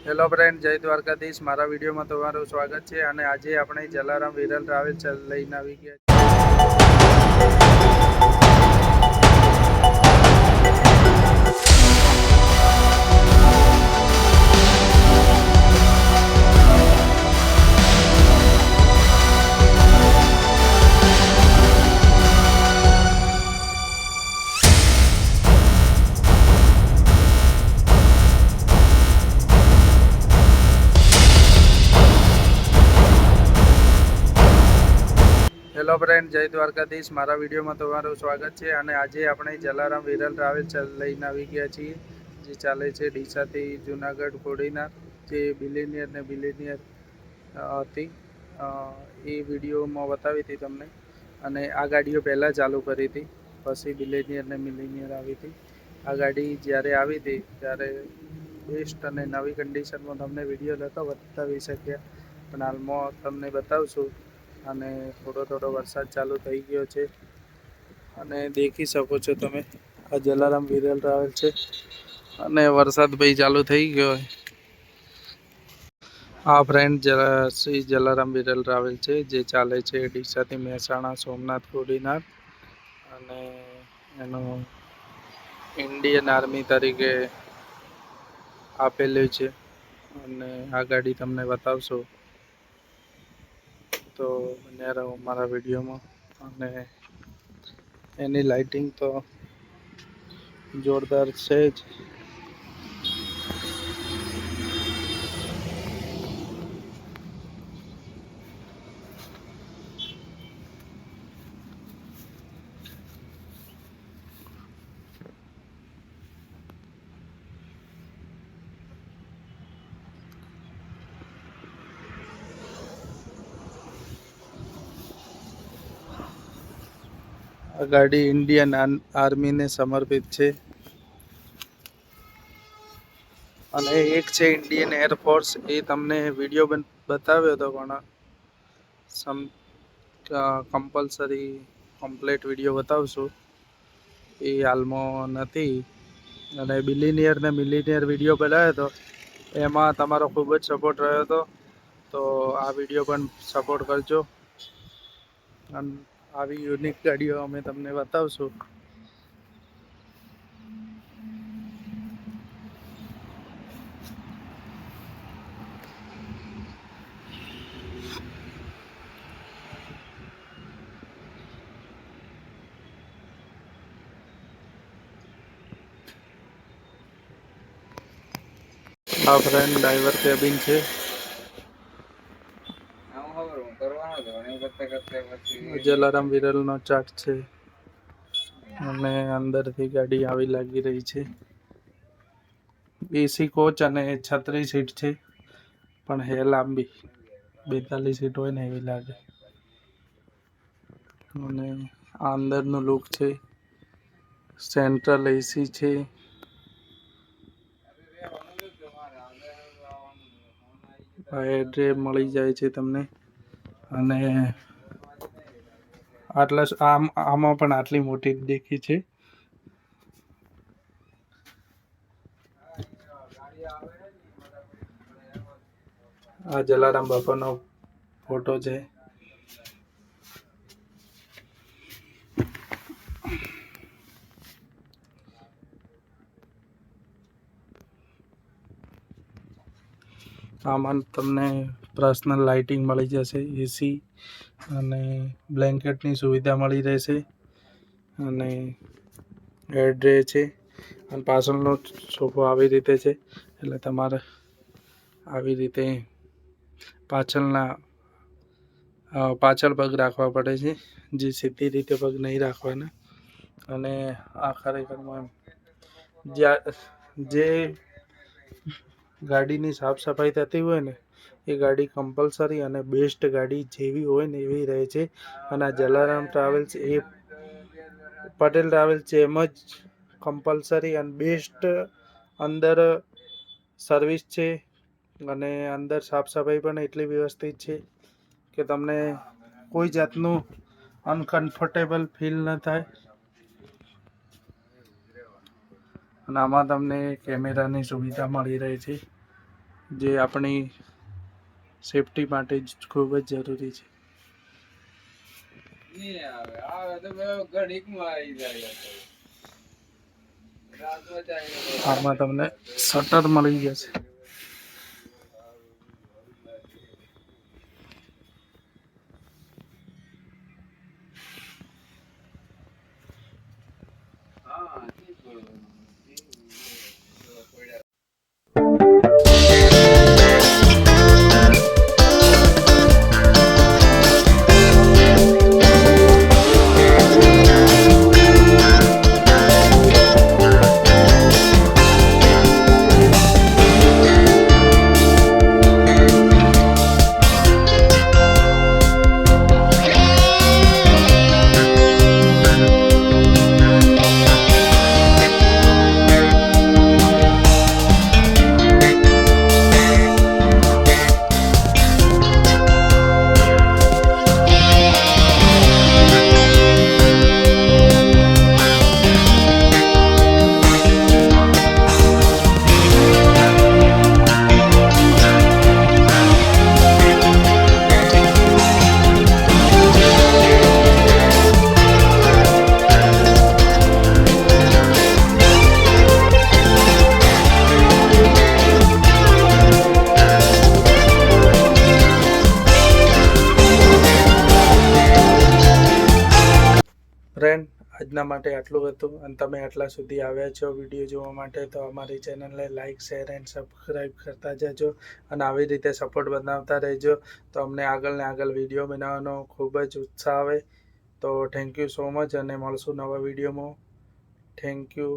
Hello friend જય દ્વારકાધીશ. મારા વિડીયોમાં તમારું સ્વાગત છે અને આજે આપણે જલારામ વિરલ ટ્રાવેલ લઈને આવી ગયા ફ્રેન્ડ જય દ્વારકાધીશ. મારા વિડીયોમાં તમારું સ્વાગત છે અને આજે આપણે જલારામ વિરલ ટ્રાવેલ લઈને આવી ગયા છીએ, જે ચાલે છે ડીસાથી જુનાગઢ, કોડીનાર, જે બિલિનિયર ને બિલિનિયર હતી. એ વિડીયોમાં બતાવી હતી તમને. અને આ ગાડીઓ પહેલાં ચાલુ કરી હતી, પછી બિલિનિયર ને મિલિનિયર આવી હતી. આ ગાડી જ્યારે આવી હતી, ત્યારે બેસ્ટ અને નવી કન્ડિશનમાં તમને વીડિયો લેતો બતાવી શક્યા. પણ હાલમાં તમને બતાવશું અને થોડો થોડો વરસાદ ચાલુ થઈ ગયો છે. અને દેખી શકો છો તમે, આ જલારામ વિરલ ટ્રાવેલ છે. અને વરસાદ ભાઈ ચાલુ થઈ ગયો આ ફ્રેન્ડ શ્રી જલારામ વિરલ ટ્રાવેલ છે, જે ચાલે છે ડીસાથી મહેસાણા, સોમનાથ, કોડીનાર. અને એનો ઇન્ડિયન આર્મી તરીકે આપેલું છે. અને આ ગાડી તમને બતાવશો. તો બન્યા રહો મારા વિડીયોમાં. અને એની લાઇટિંગ તો જોરદાર છે જ. આ ગાડી ઇન્ડિયન આર્મીને સમર્પિત છે. અને એક છે ઇન્ડિયન એરફોર્સ એ તમને વીડિયો બતાવ્યો હતો પણ સમ કમ્પલસરી કમ્પ્લેટ વીડિયો બતાવશું. એ હાલમાં નથી. અને બિલિનિયર ને મિલિનિયર વીડિયો બનાવ્યો હતો એમાં તમારો ખૂબ જ સપોર્ટ રહ્યો હતો તો આ વીડિયો પણ સપોર્ટ કરજો. અને આવી યુનિક ગાડીઓ અમે તમને બતાવશું. આ ફ્રેન્ડ ડ્રાઈવર કેબિન છે. જલારામ વિરલનો ચાર્ટ છે. અને અંદરથી ગાડી આવી લાગી રહી છે. એસી કોચ અને છત્રીસ સીટ છે, પણ હે લાંબી. બેતાલીસ સીટ હોય ને એવી લાગે. અને આ અંદરનું લુક છે. સેન્ટ્રલ એસી છે. એડ્રે મળી જાય છે તમને. અને આટલા આમ આમાં પણ આટલી મોટી દેખી છે. આ જલારામ બાપાનો ફોટો છે. આમાં તમને પર્સનલ લાઇટિંગ મળી જશે એસી અને બ્લેન્કેટની સુવિધા મળી રહેશે અને એડ્રે છે અને પાછળનો સોફો આવી રીતે છે. એટલે તમારે આવી રીતે પાછળના પાછળ પગ રાખવા પડે છે, જે સીધી રીતે પગ નહીં રાખવાના. અને આ ખરેખરમાં જે ગાડીની સાફ સફાઈ થતી હોય ને એ ગાડી કમ્પલસરી અને બેસ્ટ ગાડી જેવી હોય ને એવી રહે છે. અને આ જલારામ ટ્રાવેલ્સ એ પટેલ ટ્રાવેલ્સ એમ જ કમ્પલસરી અને બેસ્ટ અંદર સર્વિસ છે. અને અંદર સાફ સફાઈ પણ એટલી વ્યવસ્થિત છે કે તમને કોઈ જાતનું અનકમ્ફર્ટેબલ ફીલ ન થાય. અને આમાં તમને કેમેરાની સુવિધા મળી રહી છે. જે આપણી સેફટી માટે ખૂબ જ જરૂરી છે. આમાં તમને શટર મળી જશે. હા ફ્રેન્ડ, આજના માટે આટલું હતું. અને તમે આટલા સુધી આવ્યા છો વીડિયો જોવા માટે, તો અમારી ચેનલને લાઇક શેર એન્ડ સબસ્ક્રાઈબ કરતા જજો અને આવી રીતે સપોર્ટ બનાવતા રહેજો. તો અમને આગળ ને આગળ વીડિયો બનાવવાનો ખૂબ જ ઉત્સાહ આવે. તો થેન્ક યુ સો મચ અને મળશું નવા વિડીયોમાં. Thank you